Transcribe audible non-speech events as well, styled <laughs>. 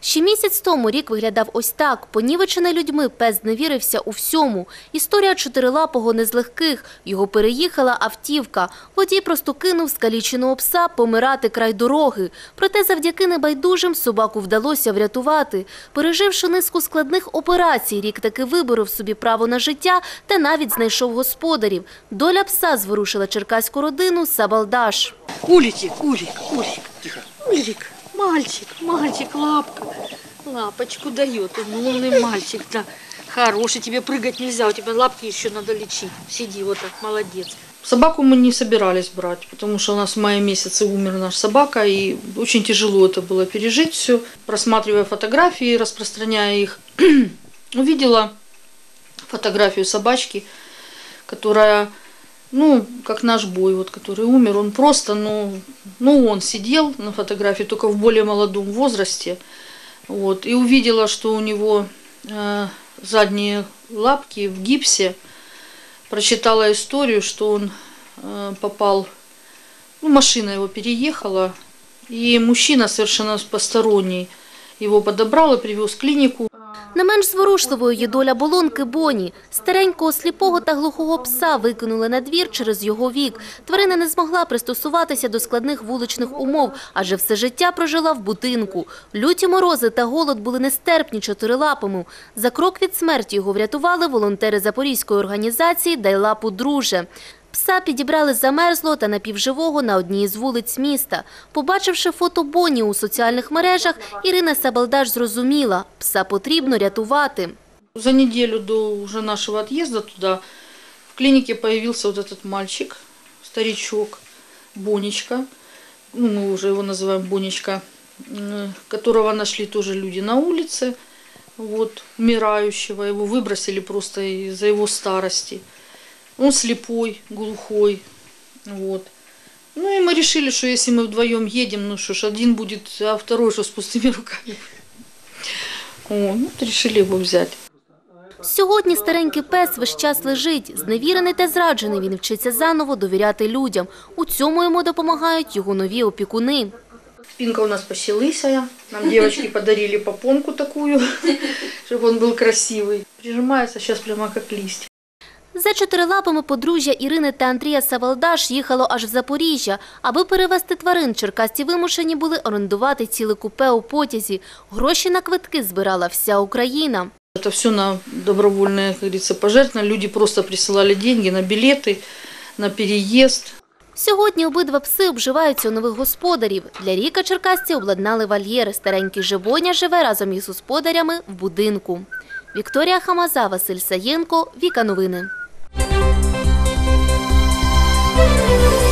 Ще місяць тому рік виглядав ось так. Понівечений людьми пес зневірився у всьому. Історія чотирилапого не з легких. Його переїхала автівка. Водій просто кинув скаліченого пса помирати край дороги. Проте завдяки небайдужим собаку вдалося врятувати. Переживши низку складних операцій, рік таки виборов собі право на життя та навіть знайшов господарів. Доля пса зворушила черкаську родину Сабалдаш. Уличек, улик, улик. Тихо. Улик, мальчик, мальчик, лапка. Лапочку дает, он умный мальчик, да. Хороший, тебе прыгать нельзя, у тебя лапки еще надо лечить. Сиди вот так, молодец. Собаку мы не собирались брать, потому что у нас в мае месяце умер наш собака, и очень тяжело это было пережить все. Просматривая фотографии, распространяя их, <clears throat> увидела фотографию собачки, которая, ну, как наш бой, вот, который умер, он просто, ну, ну, он сидел на фотографии только в более молодом возрасте, вот, и увидела, что у него э, задние лапки в гипсе, прочитала историю, что он э, попал, ну, машина его переехала, и мужчина совершенно посторонний его подобрал и привез в клинику. Не менш зворушливою є доля болонки Боні. Старенького сліпого та глухого пса викинули на двір через його вік. Тварина не змогла пристосуватися до складних вуличних умов, адже все життя прожила в будинку. Люті морози та голод були нестерпні чотирилапому. За крок від смерті його врятували волонтери запорізької організації «Дай лапу, друже». Пса підібрали замерзлого та напівживого на одній із вулиць міста. Побачивши фото Боні у соціальних мережах, Ірина Сабалдаш зрозуміла – пса потрібно рятувати. За неделю до уже нашего отъезда туда в клинике появился вот этот мальчик, старичок, Бонечка, ну, мы уже его называем Бонечка, м, которого нашли тоже люди на улице, вот, умирающего, его выбросили просто из-за его старости. Он слепой, глухой, вот. Ну и мы решили, что если мы вдвоем едем, ну что ж, один будет, а второй что с пустыми руками. О, ну, вот решили его взять. Сьогодні старенький пес весь час лежить. Зневірений та зраджений він вчиться заново довіряти людям. У цьому йому допомагають його нові опікуни. Спинка у нас посилысая. Нам девочки подарили <laughs> попонку такую, чтобы он был красивый. Прижимается сейчас прямо как листья. За чотирилапами подружжя Ірини та Андрія Савалдаш їхало аж в Запоріжжя. Аби перевезти тварин, черкасці вимушені були орендувати ціле купе у потязі. Гроші на квитки збирала вся Україна. Это все на добровольное, как говорится, пожертвования. Люди просто присылали деньги на билеты, на переезд. Сьогодні обидва пси обживаються у нових господарів. Для Ріка черкасці обладнали вольєр. Старенький Живоня живе разом із господарями в будинку. Вікторія Хамаза, Василь Саєнко, Віка Новини. 啊！